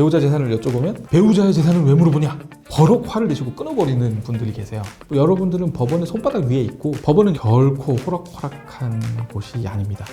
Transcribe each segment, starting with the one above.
배우자 재산을 여쭤보면 배우자의 재산을 왜 물어보냐? 버럭 화를 내시고 끊어버리는 분들이 계세요. 여러분들은 법원의 손바닥 위에 있고 법원은 결코 호락호락한 곳이 아닙니다.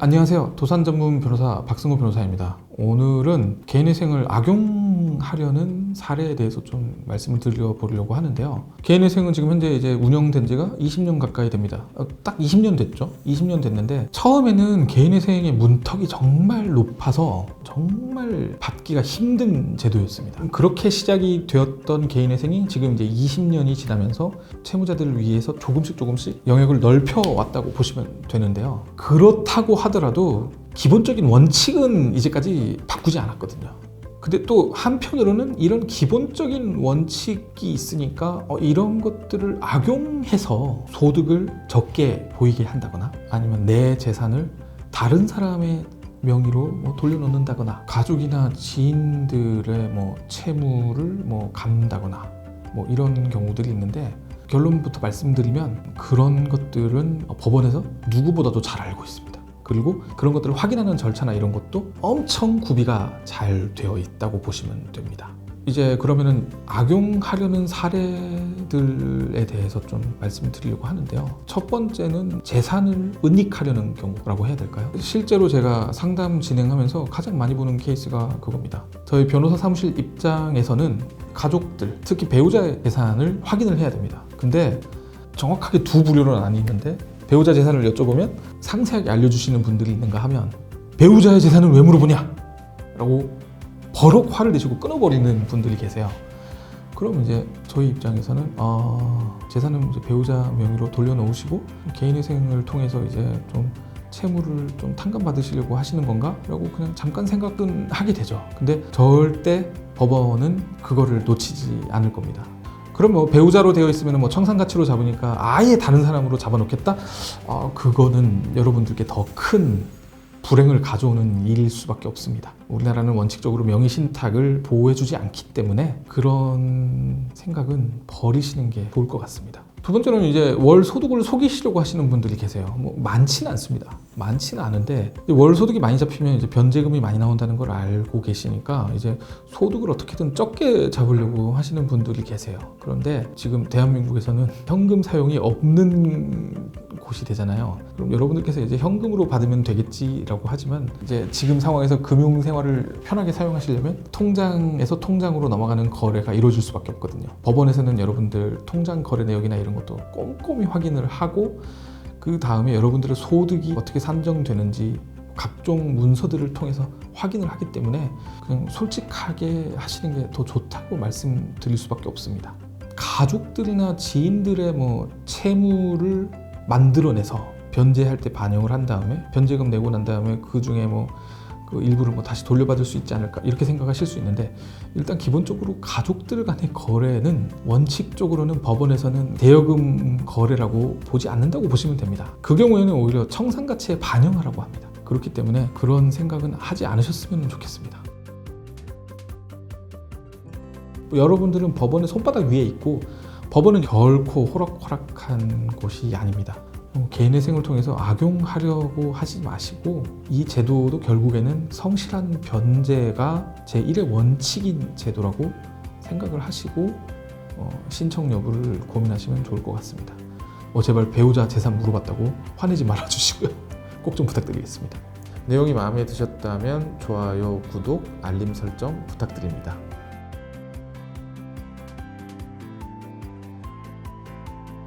안녕하세요. 도산 전문 변호사 박승호 변호사입니다. 오늘은 개인의 생을 악용 하려는 사례에 대해서 좀 말씀을 드려보려고 하는데요. 개인의 생은 지금 현재 이제 운영된 지가 20년 가까이 됩니다. 어, 딱 20년 됐죠? 20년 됐는데 처음에는 개인의 생의 문턱이 정말 높아서 정말 받기가 힘든 제도였습니다. 그렇게 시작이 되었던 개인의 생이 지금 이제 20년이 지나면서 채무자들을 위해서 조금씩 조금씩 영역을 넓혀 왔다고 보시면 되는데요. 그렇다고 하더라도 기본적인 원칙은 이제까지 바꾸지 않았거든요. 근데 또 한편으로는 이런 기본적인 원칙이 있으니까 어, 이런 것들을 악용해서 소득을 적게 보이게 한다거나 아니면 내 재산을 다른 사람의 명의로 뭐 돌려놓는다거나 가족이나 지인들의 뭐 채무를 뭐 갚는다거나 뭐 이런 경우들이 있는데 결론부터 말씀드리면 그런 것들은 법원에서 누구보다도 잘 알고 있습니다. 그리고 그런 것들을 확인하는 절차나 이런 것도 엄청 구비가 잘 되어 있다고 보시면 됩니다. 이제 그러면은 악용하려는 사례들에 대해서 좀 말씀을 드리려고 하는데요. 첫 번째는 재산을 은닉하려는 경우라고 해야 될까요? 실제로 제가 상담 진행하면서 가장 많이 보는 케이스가 그겁니다. 저희 변호사 사무실 입장에서는 가족들, 특히 배우자의 재산을 확인을 해야 됩니다. 근데 정확하게 두 부류로 나뉘는데 배우자 재산을 여쭤보면 상세하게 알려주시는 분들이 있는가 하면 배우자의 재산을 왜 물어보냐? 라고 버럭 화를 내시고 끊어버리는 분들이 계세요. 그럼 이제 저희 입장에서는 아, 재산은 이제 배우자 명의로 돌려놓으시고 개인회생을 통해서 이제 좀 채무를 좀 탕감받으시려고 하시는 건가? 라고 그냥 잠깐 생각은 하게 되죠. 근데 절대 법원은 그거를 놓치지 않을 겁니다. 그럼 뭐 배우자로 되어 있으면 뭐 청산 가치로 잡으니까 아예 다른 사람으로 잡아놓겠다? 아, 그거는 여러분들께 더 큰 불행을 가져오는 일일 수밖에 없습니다. 우리나라는 원칙적으로 명의 신탁을 보호해주지 않기 때문에 그런 생각은 버리시는 게 좋을 것 같습니다. 두 번째로는 이제 월 소득을 속이시려고 하시는 분들이 계세요. 뭐 많지는 않습니다. 많지는 않은데 월 소득이 많이 잡히면 이제 변제금이 많이 나온다는 걸 알고 계시니까 이제 소득을 어떻게든 적게 잡으려고 하시는 분들이 계세요. 그런데 지금 대한민국에서는 현금 사용이 없는 곳이 되잖아요. 그럼 여러분들께서 이제 현금으로 받으면 되겠지라고 하지만 이제 지금 상황에서 금융 생활을 편하게 사용하시려면 통장에서 통장으로 넘어가는 거래가 이루어질 수밖에 없거든요. 법원에서는 여러분들 통장 거래 내역이나 이런 것도 꼼꼼히 확인을 하고 그 다음에 여러분들의 소득이 어떻게 산정되는지 각종 문서들을 통해서 확인을 하기 때문에 그냥 솔직하게 하시는 게 더 좋다고 말씀드릴 수밖에 없습니다. 가족들이나 지인들의 뭐 채무를 만들어내서 변제할 때 반영을 한 다음에 변제금 내고 난 다음에 그 중에 뭐 그 일부를 뭐 다시 돌려받을 수 있지 않을까 이렇게 생각하실 수 있는데 일단 기본적으로 가족들 간의 거래는 원칙적으로는 법원에서는 대여금 거래라고 보지 않는다고 보시면 됩니다. 그 경우에는 오히려 청산 가치에 반영하라고 합니다. 그렇기 때문에 그런 생각은 하지 않으셨으면 좋겠습니다. 여러분들은 법원의 손바닥 위에 있고 법원은 결코 호락호락한 곳이 아닙니다. 어, 개인의 생을 통해서 악용하려고 하지 마시고 이 제도도 결국에는 성실한 변제가 제1의 원칙인 제도라고 생각을 하시고 어, 신청 여부를 고민하시면 좋을 것 같습니다. 어, 제발 배우자 재산 물어봤다고 화내지 말아주시고요. 꼭 좀 부탁드리겠습니다. 내용이 마음에 드셨다면 좋아요, 구독, 알림 설정 부탁드립니다.